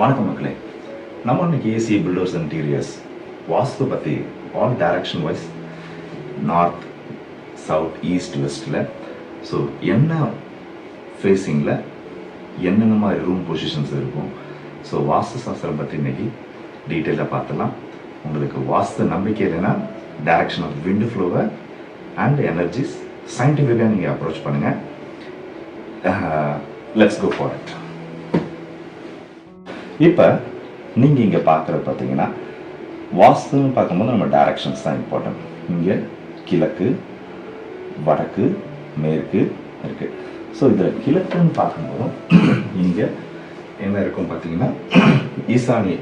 வணக்கம் மக்களே. நம்ம இன்னைக்கு ஏசி பில்டர்ஸ் இன்டீரியர்ஸ் வாஸ்து பற்றி all direction wise north south east வெஸ்ட்டில் so என்ன ஃபேஸிங்கில் என்னென்ன மாதிரி ரூம் பொசிஷன்ஸ் இருக்கும்? ஸோ வாஸ்து சாஸ்திரம் பற்றி இன்னைக்கு டீட்டெயிலாக பார்த்துலாம் உங்களுக்கு வாஸ்து நம்பிக்கை இல்லைன்னா டைரக்ஷன் ஆஃப் விண்டு ஃப்ளோவை அண்ட் எனர்ஜிஸ் சயின்டிஃபிக்காக நீங்கள் அப்ரோச் பண்ணுங்கள் லெட்ஸ் கோ ஃபார் இட் இப்போ நீங்கள் இங்கே பார்க்குறது பார்த்தீங்கன்னா வாஸ்துன்னு பார்க்கும்போது நம்ம டைரக்ஷன்ஸ் தான் இம்பார்ட்டன்ட் இங்கே கிழக்கு வடக்கு மேற்கு இருக்குது ஸோ இதில் கிழக்குன்னு பார்க்கும்போதும் இங்கே என்ன இருக்கும் பார்த்தீங்கன்னா ஈசானிய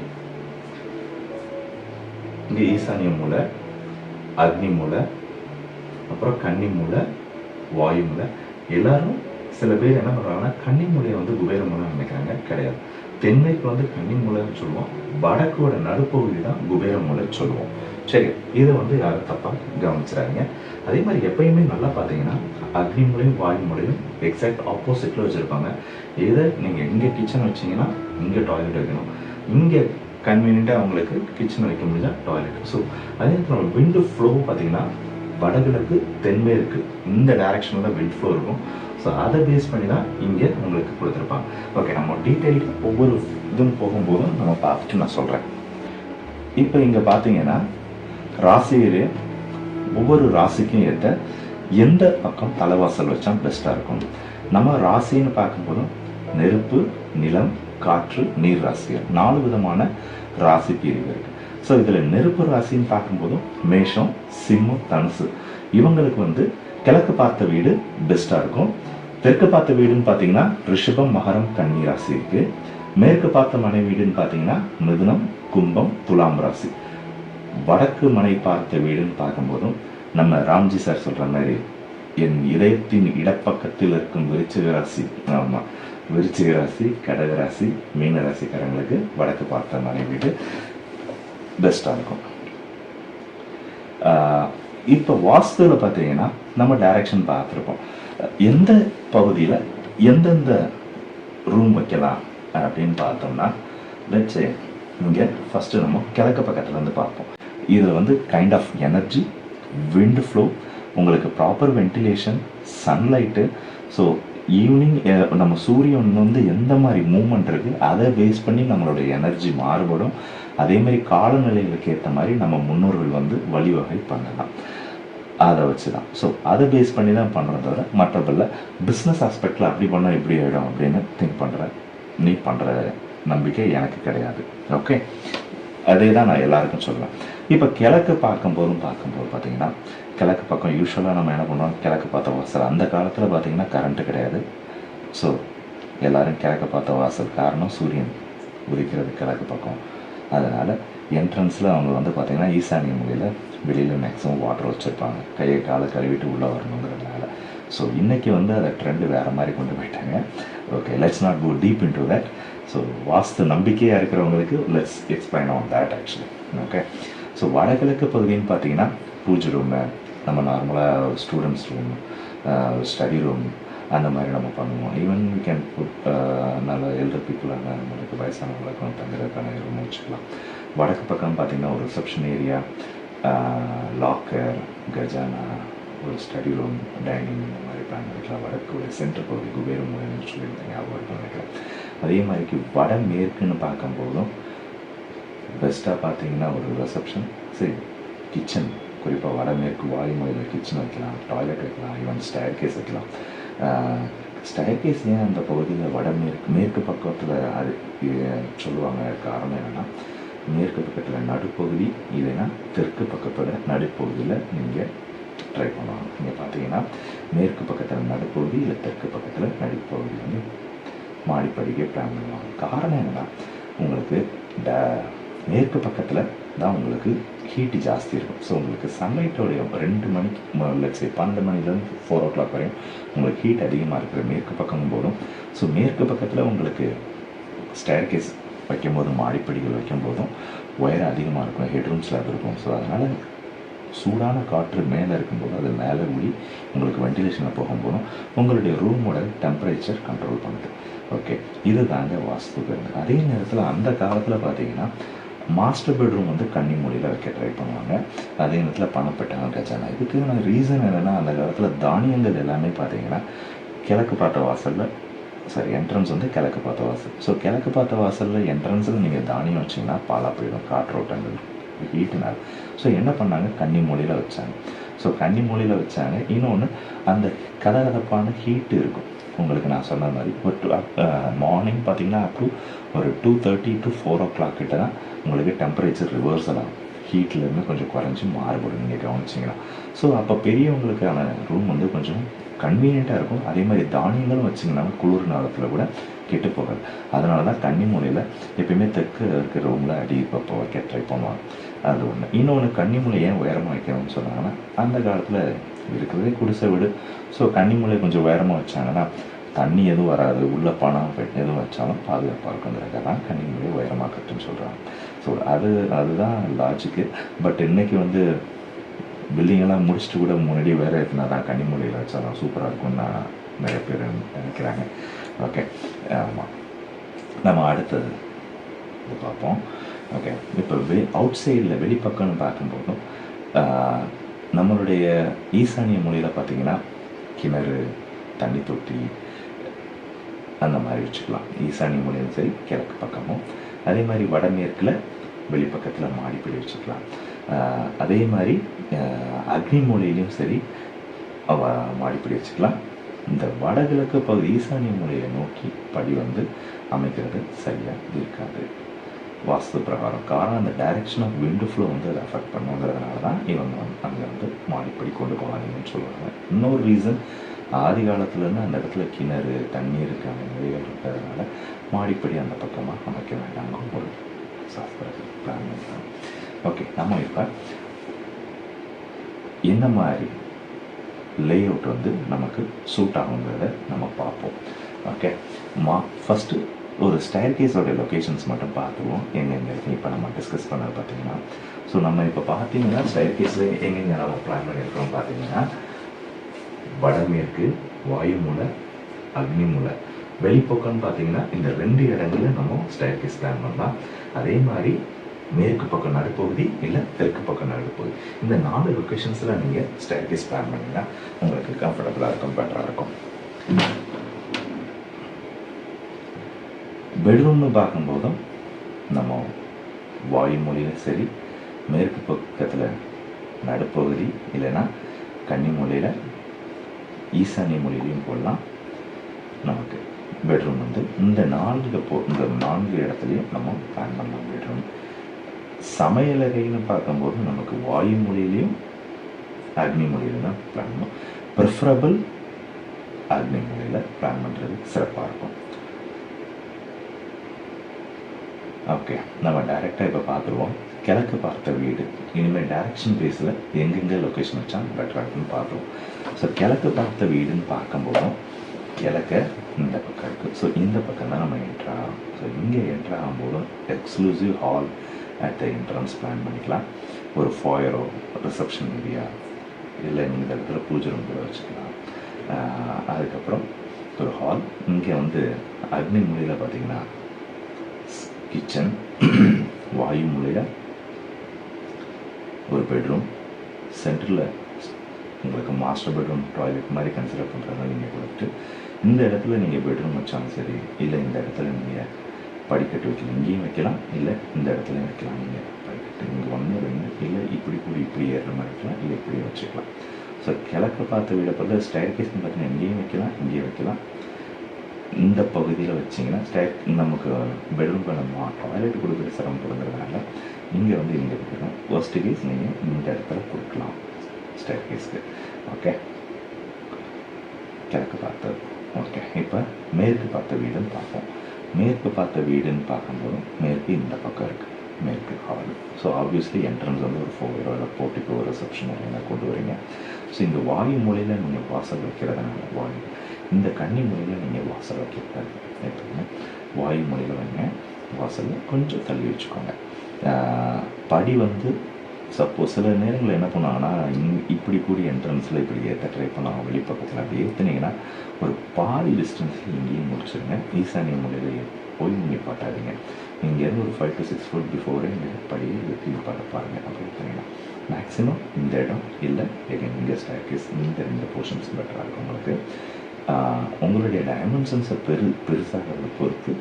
இங்கே ஈசானிய மூலை அக்னி மூலை அப்புறம் கன்னி மூலை வாயு மூலை எல்லாரும் சில பேர் என்ன பண்ணுறாங்கன்னா கன்னி மூலையை வந்து குபேர மூலம் நினைக்கிறாங்க. கிடையாது. தென்மேற்கு வந்து கன்னி மூலைன்னு சொல்லுவோம். வடக்கோட நடுப்பகுதி தான் குபேர மூலைன்னு சொல்லுவோம். சரி இதை வந்து யாரும் தப்பாக கவனிச்சிடாதீங்க. அதே மாதிரி எப்பயுமே நல்லா பார்த்தீங்கன்னா அக்னி மூலையும் வாயு மூலையும் எக்ஸாக்ட் ஆப்போசிட்டில் வச்சுருப்பாங்க. இதை நீங்கள் இங்கே கிச்சன் வச்சீங்கன்னா இங்கே டாய்லெட் வைக்கணும். இங்கே கன்வீனியண்ட்டாக அவங்களுக்கு கிச்சன் வைக்க முடிஞ்சால் டாய்லெட் ஸோ அதே நேரத்தில் விண்டு ஃப்ளோ பார்த்தீங்கன்னா வடகிழக்கு தென்மேற்கு இந்த டைரக்ஷனில் தான் ஃபோர் இருக்கும். ஸோ அதை பேஸ் பண்ணி தான் இங்கே உங்களுக்கு கொடுத்துருப்பாங்க. ஓகே நம்ம டீட்டெயில் ஒவ்வொரு இதுவும் போகும்போதும் நம்ம பார்த்துட்டு நான் சொல்கிறேன் இப்போ இங்கே பார்த்தீங்கன்னா ராசியிலே ஒவ்வொரு ராசிக்கும் ஏற்ற எந்த பக்கம் தலைவாசல் வச்சா பெஸ்ட்டாக இருக்கும்? நம்ம ராசின்னு பார்க்கும்போதும் நெருப்பு நிலம் காற்று நீர் ராசிகள் நாலு விதமான ராசி பிரிவு இருக்குது ஸோ இதில் நெருப்பு ராசின்னு பார்க்கும்போதும் மேஷம் சிம்மம் தனுசு. இவங்களுக்கு வந்து கிழக்கு பார்த்த வீடு பெஸ்ட்டாக இருக்கும். தெற்கு பார்த்த வீடுன்னு பார்த்தீங்கன்னா ரிஷபம் மகரம் கன்னி ராசி இருக்கு. மேற்கு பார்த்த மனை வீடுன்னு பார்த்தீங்கன்னா மிதுனம் கும்பம் துலாம் ராசி. வடக்கு மனை பார்த்த வீடுன்னு பார்க்கும்போதும் நம்ம ராம்ஜி சார் சொல்கிற மாதிரி என் இதயத்தின் இடப்பக்கத்தில் இருக்கும் விருச்சிக ராசி ஆமாம் விருச்சிக ராசி கடக ராசி வடக்கு பார்த்த மனை வீடு. பெஸ்ட்டாக இருக்கும். இப்போ வாஸ்துவில் பார்த்தீங்கன்னா நம்ம டைரக்ஷன் பார்த்துருப்போம். எந்த பகுதியில் எந்தெந்த ரூம் வைக்கலாம் அப்படின்னு பார்த்தோம்னா லட்சே இங்கே ஃபஸ்ட்டு நம்ம கிழக்கு பக்கத்துலேருந்து பார்ப்போம். இதில் வந்து kind of energy wind flow உங்களுக்கு proper ventilation sunlight so evening நம்ம சூரியன் வந்து எந்த மாதிரி மூமெண்ட் இருக்குது அதை பேஸ் பண்ணி நம்மளுடைய எனர்ஜி மாறுபடும். அதே மாதிரி காலநிலைகளுக்கு ஏற்ற மாதிரி நம்ம முன்னோர்கள் வந்து வழிவகை பண்ணலாம். அதை வச்சு தான் ஸோ அதை பேஸ் பண்ணி தான் பண்ணுறத தவிர மற்றபடில பிஸ்னஸ் ஆஸ்பெக்டில் அப்படி பண்ணால் இப்படி ஆகிடும் அப்படின்னு திங்க் பண்ணுற நீ பண்ணுற நம்பிக்கை எனக்கு கிடையாது. ஓகே அதே தான் நான் எல்லாருக்கும் சொல்லுவேன் இப்போ கிழக்கு பார்க்கும்போதும் பார்க்கும்போது பார்த்தீங்கன்னா கிழக்கு பக்கம் யூஸ்வலாக நம்ம என்ன பண்ணுவோம்? கிழக்கு பார்த்த வாசல். அந்த காலத்தில் பார்த்தீங்கன்னா கரண்ட்டு கிடையாது. ஸோ எல்லோரும் கிழக்கு பார்த்த வாசல் காரணம் சூரியன் உதிக்கிறது கிழக்கு பக்கம். அதனால் என்ட்ரன்ஸில் அவங்க வந்து பார்த்தீங்கன்னா ஈசானிய முறையில் வெளியில் மேக்ஸிமம் வாட்டர் வச்சுருப்பாங்க. கையை காலை கழுவிட்டு உள்ளே வரணுங்கிறதுனால. ஸோ இன்றைக்கி வந்து அதை ட்ரெண்டு வேறு மாதிரி கொண்டு போயிட்டாங்க. Okay let's not go deep into that so vastu நம்பிக்கையாக இருக்கிறவங்களுக்கு let's explain on that actually okay so வடகிழக்கு பகுதின்னு பார்த்தீங்கன்னா பூஜை ரூமு நம்ம நார்மலாக ஸ்டூடெண்ட்ஸ் ரூம் ஸ்டடி ரூம் அந்த மாதிரி நம்ம பண்ணுவோம். ஈவன் வி கேன் புட் நல்ல எல்டர் பீப்புளாக நம்மளுக்கு வயசானவங்களுக்கும் தங்குறதுக்கான ரூம் வச்சுக்கலாம் வடக்கு பக்கம் பார்த்தீங்கன்னா ஒரு ரிசப்ஷன் ஏரியா லாக்கர் கஜானா ஒரு ஸ்டடி ரூம் டைனிங் இந்த மாதிரி பிளான் பண்ணிக்கலாம். வடக்கு ஒரு சென்டர் பகுதி குபேரம் மூலம்னு சொல்லியிருந்தேன் ஞாபகம் நினைக்கிறேன். அதே மாதிரிக்கு வட மேற்குன்னு பார்க்கும்போதும் பெஸ்ட்டாக பார்த்தீங்கன்னா ஒரு ரிசப்ஷன் சரி கிச்சன் குறிப்பாக வடமேற்கு வாயுமொழியில் கிச்சன் வைக்கலாம் டாய்லெட் வைக்கலாம் ஈவன் ஸ்டேர் கேஸ் வைக்கலாம். ஸ்டைகேஸ் ஏன் அந்த பகுதியில் வடமேற்கு மேற்கு பக்கத்தில் அது சொல்லுவாங்க காரணம் என்னென்னா மேற்கு பக்கத்தில் நடுப்பகுதி இல்லைன்னா தெற்கு பக்கத்தோட நடுப்பகுதியில் நீங்கள் ட்ரை பண்ணுவாங்க நீங்கள் பார்த்தீங்கன்னா மேற்கு பக்கத்தில் நடுப்பகுதி இல்லை தெற்கு பக்கத்தில் நடுப்பகுதி வந்து மாடிப்படிக்கே பிளான் பண்ணுவாங்க காரணம் என்னென்னா உங்களுக்கு ட மேற்கு பக்கத்தில் தான் உங்களுக்கு ஹீட்டு ஜாஸ்தி இருக்கும். ஸோ உங்களுக்கு சன்லைட்டோடைய ரெண்டு மணிக்கு லட்சம் பன்னெண்டு மணிலேருந்து ஃபோர் ஓ கிளாக் வரையும் உங்களுக்கு ஹீட் அதிகமாக இருக்கிற மேற்கு பக்கமும் போதும் ஸோ மேற்கு பக்கத்தில் உங்களுக்கு ஸ்டேர் கேஸ் வைக்கும் போதும் மாடிப்படிகள் வைக்கும் போதும் ஒயர் அதிகமாக இருக்கும் ஹெட்ரூம் ஸ்லாப் இருக்கும். ஸோ அதனால் சூடான காற்று மேலே இருக்கும்போது அது மேலே ஊடி உங்களுக்கு வென்டிலேஷனில் போகும்போதும் உங்களுடைய ரூமோட டெம்பரேச்சர் கண்ட்ரோல் பண்ணுது. ஓகே இது தாங்க வாஸ்து அதே நேரத்தில் அந்த காலத்தில் பார்த்தீங்கன்னா மாஸ்டர் பெட்ரூம் வந்து கன்னி மொழியில் வைக்க ட்ரை பண்ணுவாங்க. அதே நேரத்தில் பணப்பட்டாங்க கஜானா. நான் ரீசன் என்னென்னா அந்த காலத்தில் தானியங்கள் எல்லாமே பார்த்தீங்கன்னா கிழக்கு பார்த்த வாசலில் சாரி என்ட்ரன்ஸ் வந்து கிழக்கு பார்த்த வாசல். ஸோ கிழக்கு பார்த்த வாசலில் என்ட்ரன்ஸில் நீங்கள் தானியம் வச்சிங்கன்னா பாலா போயிடும் காற்றோட்டங்கள் ஹீட்டுனால் ஸோ என்ன பண்ணாங்க? கன்னி மொழியில் வச்சாங்க. ஸோ கன்னி மொழியில் வச்சாங்க. இன்னொன்று அந்த கதகதப்பான ஹீட்டு இருக்கும். உங்களுக்கு நான் சொன்ன மாதிரி ஒரு டூ மார்னிங் பார்த்தீங்கன்னா அப் டு ஒரு two thirty to four o'clock கிட்ட தான் உங்களுக்கு டெம்பரேச்சர் ரிவர்சல் ஆகும். ஹீட்லேருந்து கொஞ்சம் குறைஞ்சி மாறுபடும். நீங்கள் கவனிச்சிங்கன்னா ஸோ அப்போ பெரியவங்களுக்கான ரூம் வந்து கொஞ்சம் கன்வீனியண்ட்டாக இருக்கும். அதே மாதிரி தானியங்களும் வச்சிங்கன்னா குளிர் நேரத்தில் கூட கெட்டு போகாது. அதனால தான் கன்னி மூலையில் எப்பயுமே தெற்கு இருக்கிற ரூமில் அடி இப்போ வைக்க ட்ரை பண்ணுவாங்க. அது ஒன்று இன்னொன்று கன்னிமூலை ஏன் உயரமாக வைக்கணும்னு சொன்னாங்கன்னா அந்த காலத்தில் இருக்கிறதே குடிசை வீடு. ஸோ கன்னிமூலை கொஞ்சம் உயரமாக வச்சாங்கன்னா தண்ணி எதுவும் வராது. உள்ளே பணம் பெட் எதுவும் வச்சாலும் பாதுகாப்பாக இருக்குங்கிறதுக்காக தான் கன்னிமூலையை உயரமாக கட்டுன்னு சொல்கிறாங்க ஸோ அது அதுதான் லாஜிக்கு பட் இன்னைக்கு வந்து பில்டிங்கெல்லாம் முடிச்சுட்டு கூட முன்னாடி வேறு எத்தனை தான் கனிமொழியில் வச்சாலும் சூப்பராக இருக்கும்னு நான் நிறைய பேர் நினைக்கிறாங்க. ஓகே ஆமாம் நம்ம அடுத்தது இது பார்ப்போம். ஓகே இப்போ வெ அவுட் சைடில் வெளிப்பக்கம்னு பார்க்கும்போதும் நம்மளுடைய ஈசானிய மொழியில் பார்த்தீங்கன்னா கிணறு தண்ணி தொட்டி அந்த மாதிரி வச்சுக்கலாம். ஈசானிய மொழியும் சரி கிழக்கு பக்கமும். அதே மாதிரி வடமேற்கில் வெளிப்பக்கத்தில் மாடிப்படி வச்சுக்கலாம் அதே மாதிரி அக்னி மூலையிலையும் சரி மாடிப்படி வச்சுக்கலாம் இந்த வடகிழக்கு பகுதி ஈசானிய மூலையை நோக்கி படி வந்து அமைக்கிறது சரியாக இருக்காது. வாஸ்து பிரகாரம் காரணம் அந்த டைரெக்ஷன் ஆஃப் விண்டு ஃப்ளோ வந்து அதை அஃபெக்ட் பண்ணுங்கிறதுனால தான் இவங்க வந்து அங்கே வந்து மாடிப்படி கொண்டு போகாதீங்கன்னு சொல்லுவாங்க இன்னொரு ரீசன் ஆதி காலத்துலேருந்து அந்த இடத்துல கிணறு தண்ணீர் இருக்கு அந்த நிலைகள் இருக்கிறதுனால மாடிப்படி அந்த பக்கமாக அமைக்க வேண்டாம் ஒரு சாஸ்திர பிளான் பண்ணுறாங்க ஓகே நம்ம இப்போ என்ன மாதிரி லேஅவுட் வந்து நமக்கு சூட் ஆகுங்கிறத நம்ம பார்ப்போம். ஓகே மா ஃபஸ்ட்டு ஒரு ஸ்டேர் கேஸோட லொக்கேஷன்ஸ் மட்டும் பார்த்துருவோம். எங்கெங்கே இருக்குது இப்போ நம்ம டிஸ்கஸ் பண்ணது பார்த்தீங்கன்னா ஸோ நம்ம இப்போ பார்த்தீங்கன்னா ஸ்டேர் கேஸில் எங்கெங்கே நம்ம பிளான் பண்ணியிருக்கோம் பார்த்தீங்கன்னா வடமேற்கு வாயுமூலை அக்னிமூலை வெளிப்பக்கம்னு பார்த்தீங்கன்னா இந்த ரெண்டு இடங்களில் நம்ம ஸ்டேர் கேஸ் பிளான் பண்ணலாம். அதே மாதிரி மேற்கு பக்கம் நடுப்பகுதி இல்லை தெற்கு பக்கம் நடுப்பகுதி. இந்த நாலு லொக்கேஷன்ஸில் நீங்கள் ஸ்டேர் கேஸ் பிளான் பண்ணிங்கன்னா உங்களுக்கு கம்ஃபர்டபுளாக இருக்கும் பெட்டராக இருக்கும். பெட்ரூம்னு பார்க்கும்போதும் நம்ம வாயுமூலியிலும் சரி மேற்கு பக்கத்தில் நடுப்பகுதி இல்லைன்னா கன்னி ஈசானிய மொழியிலையும் போடலாம். நமக்கு பெட்ரூம் வந்து இந்த நான்கு போ இந்த நான்கு இடத்துலையும் நம்ம பிளான் பண்ணலாம் பெட்ரூம் சமையலறைன்னு பார்க்கும்போது நமக்கு வாயு மொழியிலையும் அக்னி மொழியிலும் தான் பிளான் பண்ணணும் ப்ரிஃபரபிள் அக்னி மொழியில் பிளான் பண்ணுறது சிறப்பாக இருக்கும். ஓகே நம்ம டைரெக்டாக இப்போ பார்த்துருவோம். கிழக்கு பார்த்த வீடு. இனிமேல் டைரக்ஷன் பேஸில் எங்கெங்கே லொக்கேஷன் வச்சா பெட்டராக இருக்குன்னு பார்த்துருவோம். ஸோ கிழக்கு பார்த்த வீடுன்னு பார்க்கும்போதும் கிழக்க இந்த பக்கம் இருக்குது ஸோ இந்த பக்கம் தான் நம்ம என்ட்ரு ஆகும் ஸோ இங்கே entry ஆகும்போதும் exclusive hall at the entrance plan பண்ணிக்கலாம். ஒரு ஃபாயரோ ரிசப்ஷன் ஏரியா இல்லை இந்த இடத்துல பூஜை ரூம் கூட வச்சுக்கலாம். அதுக்கப்புறம் ஒரு ஹால் இங்கே வந்து அக்னி மூலையில் பார்த்தீங்கன்னா கிச்சன் வாயு மொழியில் ஒரு பெட்ரூம் சென்டரில் உங்களுக்கு மாஸ்டர் பெட்ரூம் டாய்லெட் மாதிரி கன்சிடர் பண்ணுறதா நீங்கள் கொடுத்துட்டு இந்த இடத்துல நீங்கள் பெட்ரூம் வச்சாலும் சரி இல்லை இந்த இடத்துல நீங்கள் படிக்கட்டு வைக்கலாம் இங்கேயும் வைக்கலாம் இல்லை இந்த இடத்துலையும் வைக்கலாம். நீங்கள் படிக்கட்டு இங்கே ஒன்று ரெண்டு இல்லை இப்படி கூடி இப்படி ஏறுற மாதிரி வைக்கலாம் இல்லை இப்படியே வச்சுக்கலாம். ஸோ கிழக்கு பார்த்து வீட பொறுத்த ஸ்டேர் கேஸ்னு பார்த்தீங்கன்னா இங்கேயும் வைக்கலாம் இங்கேயும் வைக்கலாம். இந்த பகுதியில் வச்சிங்கன்னா ஸ்டேர் நமக்கு பெட்ரூம்க்கு நம்ம டாய்லெட் கொடுக்குற சிரமப்படுங்கிறதுனால இங்கே வந்து இங்கே கொடுக்கலாம். ஃபர்ஸ்ட் கேஸ் நீங்கள் இந்த இடத்துல கொடுக்கலாம். ஸ்டெக்கேஸ்க்கு ஓகே கிழக்கு பார்த்த ஓகே இப்போ மேற்கு பார்த்த வீடுன்னு பார்ப்போம். மேற்கு பார்த்த வீடுன்னு பார்க்கும்போது மேற்கு இந்த பக்கம் இருக்குது மேற்கு ஹால் ஸோ ஆப்வியஸ்லி என்ட்ரன்ஸ் வந்து ஒரு ஃபோர் இல்லை போர்ட்டிக்கோ ரிசப்ஷன் என்ன கொண்டு வரீங்க. ஸோ இந்த வாயு மொழியில் நீங்கள் வாசல் வைக்கிறதுனால வாயு. இந்த கன்னி மூலையில் நீங்கள் வாசல் வைக்கக்கூடாது எப்பவுமே வாயு மூலையில் வைங்க வாசலில் கொஞ்சம் தள்ளி வச்சுக்கோங்க. படி வந்து சப்போஸ் சில நேரங்களில் என்ன பண்ணுவாங்கன்னா இங் இப்படி கூடிய என்ட்ரன்ஸில் இப்படி ஏற்ற ட்ரை பண்ணாங்க வெளிப்பக்கத்தில் அப்படி ஏற்றுனீங்கன்னா ஒரு பாதி டிஸ்டன்ஸில் இங்கேயும் முடிச்சிருங்க. ஈசானிய மொழியில் போய் நீங்கள் பாட்டாதீங்க இருந்து ஒரு ஃபைவ் டு சிக்ஸ் ஃபுட் பிஃபோரே நீங்கள் படியே வெற்றி பாட்ட பாருங்கள் அப்படி ஏற்றுனீங்கன்னா மேக்ஸிமம் இந்த இடம் இல்லை எகன் இங்கே ஸ்டாக்கேஸ் இந்த ரெண்டு போர்ஷன்ஸ் பெட்டராக இருக்கும் உங்களுக்கு. உங்களுடைய டைமென்ஷன்ஸை பெரு பெருசாகிறத பொறுத்து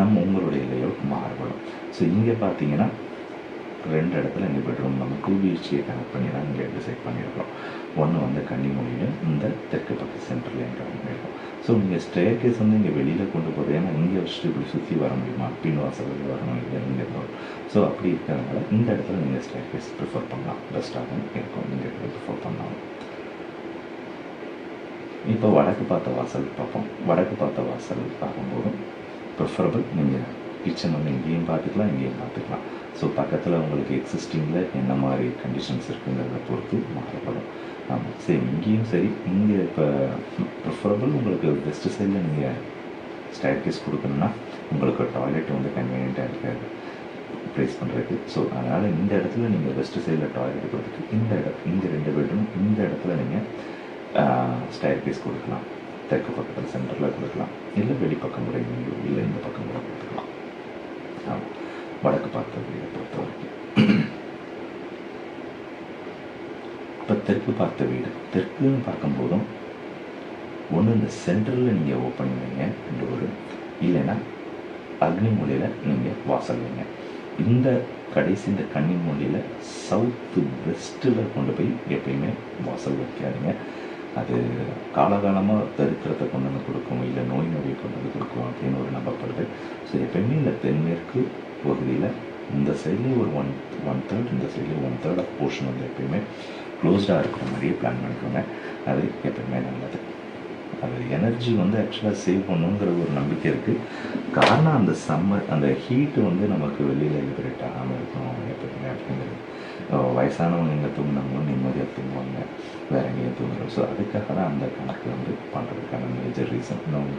நம்ம உங்களுடைய லேஅவுட் மாறுபடும். ஸோ இங்கே பார்த்தீங்கன்னா ரெண்டு இடத்துல இங்கே பெட்ரூம். நம்ம டூ பிஹெச்கே கனெக்ட் பண்ணி தான் இங்கே டிசைட் பண்ணியிருக்கோம் ஒன்று வந்து கன்னிமொழியில் இந்த தெற்கு பக்கம் சென்டரில் எங்கே பண்ணியிருக்கோம் ஸோ நீங்கள் ஸ்டேர் கேஸ் வந்து இங்கே வெளியில் கொண்டு போகிறது ஏன்னா இங்கே வச்சுட்டு இப்படி சுற்றி வர முடியுமா? பின் வாசல் வர வரணும் இல்லை இங்கே வரும். ஸோ அப்படி இருக்கிறதுனால இந்த இடத்துல நீங்கள் ஸ்டேர் கேஸ் ப்ரிஃபர் பண்ணலாம் பெஸ்ட்டாகவும் இருக்கும். இந்த இடத்துல ப்ரிஃபர் பண்ணலாம். இப்போ வடக்கு பார்த்த வாசல் பார்ப்போம். வடக்கு பார்த்த வாசல் பார்க்கும்போது ப்ரிஃபரபிள் நீங்கள் கிச்சன் வந்து இங்கேயும் பார்த்துக்கலாம் இங்கேயும் பார்த்துக்கலாம். ஸோ பக்கத்தில் உங்களுக்கு எக்ஸிஸ்டிங்கில் என்ன மாதிரி கண்டிஷன்ஸ் இருக்குங்கிறத பொறுத்து மாறப்படும் ஆமாம் சரி இங்கேயும் சரி இங்கே இப்போ ப்ரிஃபரபிள் உங்களுக்கு வெஸ்ட் சைடில் நீங்கள் ஸ்டேர் கொடுக்கணுன்னா கொடுக்கணும்னா உங்களுக்கு டாய்லெட் வந்து கன்வீனியண்ட்டாக இருக்காது. ப்ளேஸ் பண்ணுறதுக்கு ஸோ அதனால் இந்த இடத்துல நீங்கள் வெஸ்ட் சைடில் டாய்லெட் கொடுத்துட்டு இந்த இடம் இந்த ரெண்டு பெட்ரூம் இந்த இடத்துல நீங்கள் ஸ்டேர் கொடுக்கலாம். தெற்கு பக்கத்தில் சென்டரில் கொடுக்கலாம். இல்லை வெளிப்பக்கம் கூட இல்லை இந்த பக்கம் கூட கொடுத்துக்கலாம் ஆமாம் வடக்கு பார்த்த வீடை பொறுத்த வரைக்கும் இப்போ தெற்கு பார்த்த வீடு. தெற்குன்னு பார்க்கும்போதும் ஒன்று இந்த சென்டரில் நீங்கள் ஓப்பன் வைங்க ஒரு இல்லைன்னா அக்னி மூலையில் நீங்கள் வாசல் வைங்க. இந்த கடைசி இந்த கன்னி மொழியில் சவுத்து வெஸ்ட்டில் கொண்டு போய் எப்பயுமே வாசல் வைக்காதீங்க. அது காலகாலமாக தரித்திரத்தை கொண்டு வந்து கொடுக்கும் இல்லை நோய் நொடியை கொண்டு வந்து கொடுக்கும் அப்படின்னு ஒரு நம்பப்படுது. ஸோ எப்பயுமே இந்த தென்மேற்கு பகுதியில் இந்த சைட்லேயே ஒரு ஒன் ஒன் தேர்ட் இந்த சைட்லேயே ஒன் தேர்ட் ஆஃப் போர்ஷன் வந்து எப்பயுமே க்ளோஸ்டாக இருக்கிற மாதிரியே பிளான் பண்ணிக்கோங்க. அது எப்பயுமே நல்லது. அது எனர்ஜி வந்து ஆக்சுவலாக சேவ் பண்ணுங்கிற ஒரு நம்பிக்கை இருக்குது காரணம் அந்த சம்மர் அந்த ஹீட்டு வந்து நமக்கு வெளியில் லிபரேட் ஆகாமல் இருக்கணும் எப்பயுமே அப்படிங்கிறது. வயசானவங்க எங்கே தூங்கினாங்களோ நிம்மதியாக தூங்குவாங்க. வேற எங்கேயும் தூங்குறோம். ஸோ அதுக்காக தான் அந்த கணக்கு வந்து பண்ணுறதுக்கான மேஜர் ரீசன் இன்னும்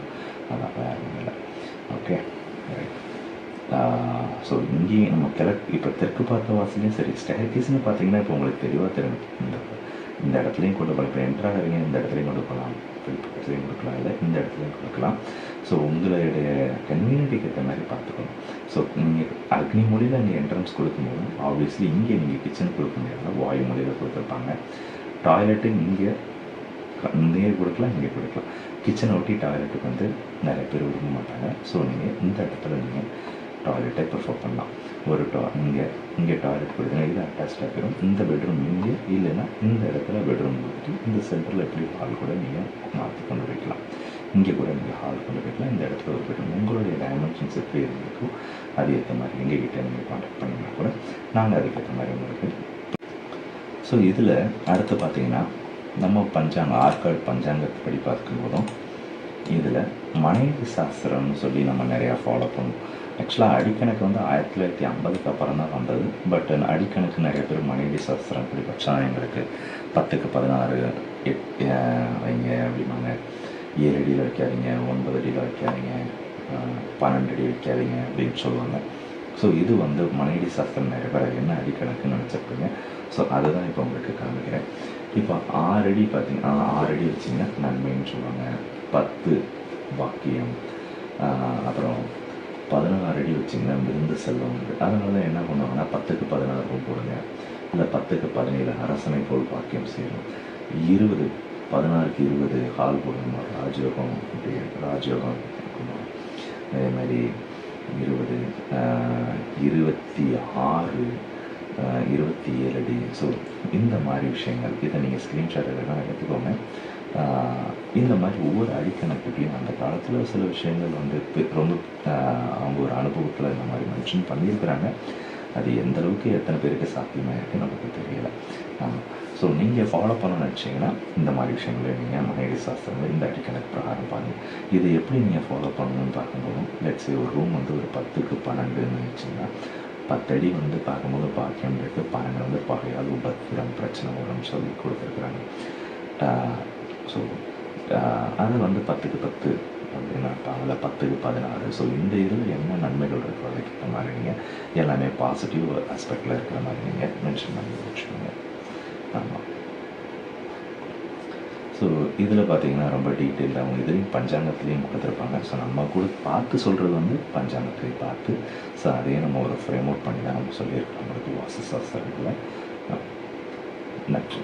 அதான் வேற ஒன்றும் இல்லை. ஓகே ரைட் ஸோ இங்கேயும் நம்ம கிழக்கு இப்போ தெற்கு பார்த்த வாசலையும் சரி ஸ்டேர்கேஸ்னு பார்த்தீங்கன்னா இப்போ உங்களுக்கு தெளிவாக தெரியும். இந்த இந்த இடத்துலையும் கொண்டு போகலாம் இப்போ என்ட்ராகிறீங்க இந்த இடத்துலையும் கொண்டு போகலாம் இடத்துலையும் கொடுக்கலாம். இல்லை இந்த இடத்துலையும் கொடுக்கலாம். ஸோ உங்களுடைய கன்வீனியன்ட்டுக்கு ஏற்ற மாதிரி பார்த்துக்கணும். ஸோ நீங்கள் அக்னி மொழியில் நீங்கள் என்ட்ரன்ஸ் கொடுக்கும்போது ஆப்வியஸ்லி இங்கே நீங்கள் கிச்சன் கொடுக்க முடியாது வாயு மொழியில் கொடுத்துருப்பாங்க. டாய்லெட்டு இங்கே இங்கேயே கொடுக்கலாம் இங்கே கொடுக்கலாம். கிச்சனை ஒட்டி டாய்லெட்டுக்கு வந்து நிறைய பேர் விரும்ப மாட்டாங்க. ஸோ நீங்கள் இந்த இடத்துல நீங்கள் டாய்லெட்டை ப்ரிஃபர் பண்ணலாம் ஒரு டா இங்கே இங்கே டாய்லெட் கொடுத்தீங்க இது அட்டாச்சாக போயிடும். இந்த பெட்ரூம் இங்கே இல்லைன்னா இந்த இடத்துல பெட்ரூம் கொடுத்துட்டு இந்த சென்டரில் எப்படி ஹால் கூட நீங்கள் மாற்றி கொண்டு வைக்கலாம். இங்கே கூட நீங்கள் ஹால் கொண்டு வைக்கலாம். இந்த இடத்துல ஒரு பெட்ரூம் உங்களுடைய டைமென்ஷன்ஸ் எப்படி இருந்திருக்கோ அது ஏற்ற மாதிரி கிட்டே நீங்கள் காண்டாக்ட் பண்ணிங்கன்னா கூட நாங்கள் அதுக்கேற்ற மாதிரி உங்களுக்கு ஸோ இதில் அடுத்து பார்த்தீங்கன்னா நம்ம பஞ்சாங்க ஆற்காடு பஞ்சாங்கத்துப்படி பார்க்கும்போதும் இதில் மனைவி சாஸ்திரம்னு சொல்லி நம்ம நிறையா ஃபாலோ பண்ணுவோம் ஆக்சுவலாக அடிக்கணக்கு வந்து ஆயிரத்தி தொள்ளாயிரத்தி ஐம்பதுக்கு அப்புறம் தான் வந்தது. பட் அடிக்கணக்கு நிறைய பேர் மனைவி சாஸ்திரம் இப்படி வச்சா எங்களுக்கு பத்துக்கு பதினாறு எட் வைங்க அப்படிம்பாங்க ஏழு அடியில் வைக்காதீங்க ஒன்பது அடியில் வைக்காதீங்க பன்னெண்டு அடி வைக்காதீங்க அப்படின்னு சொல்லுவாங்க. ஸோ இது வந்து மனைவி சாஸ்திரம் நிறைய பேர் என்ன அடிக்கணக்குன்னு நினச்சிருப்பீங்க. ஸோ அதுதான் இப்போ உங்களுக்கு காமிக்கிறேன். இப்போ ஆறு அடி பார்த்தீங்கன்னா ஆறு அடி வச்சிங்கன்னா நன்மைன்னு சொல்லுவாங்க. பத்து பாக்கியம் அப்புறம் பதினாறு அடி வச்சிங்கன்னா விருந்து செல்வம் உண்டு அதனால என்ன பண்ணுவாங்கன்னா பத்துக்கு பதினாறு ரூபா போடுங்க. இல்லை பத்துக்கு பதினேழு அரசனை போல் பாக்கியம் செய்யணும். இருபது பதினாறுக்கு இருபது ஹால் போடணும்? ராஜயோகம் இப்படி ராஜயோகம் இருக்கணும் அதே மாதிரி இருபது இருபத்தி ஆறு இருபத்தி ஏழு அடி. ஸோ இந்த மாதிரி விஷயங்கள் இதை நீங்கள் ஸ்க்ரீன்ஷாட் எல்லாம் எடுத்துக்கோங்க. இந்த மாதிரி ஒவ்வொரு அடிக்கணக்குலையும் அந்த காலத்தில் சில விஷயங்கள் வந்து ரொம்ப அவங்க ஒரு அனுபவத்தில் இந்த மாதிரி மென்ஷன் பண்ணியிருக்கிறாங்க. அது எந்த அளவுக்கு எத்தனை பேருக்கு சாத்தியமாக இருக்குது நமக்கு தெரியலை. ஆமாம் ஸோ நீங்கள் ஃபாலோ பண்ணணும்னு நினச்சிங்கன்னா இந்த மாதிரி விஷயங்களை நீங்கள் மனைவி சாஸ்திரங்கள் இந்த அடிக்கணக்கு பிரகாரம் பாருங்கள் இது எப்படி நீங்கள் ஃபாலோ பண்ணணும்னு பார்க்கும்போதும் லெட்ஸே ஒரு ரூம் வந்து ஒரு பத்துக்கு பன்னெண்டுன்னு வச்சிங்கன்னா பத்தடி வந்து பார்க்கும்போது பாக்கியம் இருக்குது பன்னெண்டு வந்து பகையால் உபத்திரம் பிரச்சனை வரும்னு சொல்லி கொடுத்துருக்குறாங்க. ஸோ அது வந்து பத்துக்கு பத்து. அப்படின்னா அதில் பத்துக்கு பதினாறு. ஸோ இந்த இதில் என்ன நன்மைகள் இருக்கோ அதுக்கு மாதிரி நீங்கள் எல்லாமே பாசிட்டிவ் ஆஸ்பெக்டில் இருக்கிற மாதிரி நீங்கள் மென்ஷன் பண்ணி வச்சுக்கோங்க. ஆமாம் ஸோ இதில் பார்த்தீங்கன்னா ரொம்ப டீட்டெயிலாக அவங்க இதுலேயும் பஞ்சாங்கத்துலேயும் கொடுத்துருப்பாங்க. ஸோ நம்ம கூட பார்த்து சொல்கிறது வந்து பஞ்சாங்கத்துலேயும் பார்த்து. ஸோ அதையே நம்ம ஒரு ஃப்ரேம் அவுட் பண்ணி தான் நம்ம சொல்லியிருக்கோம். நம்மளுக்கு வாசஸ் சாஸ்திரத்தில் நன்றி.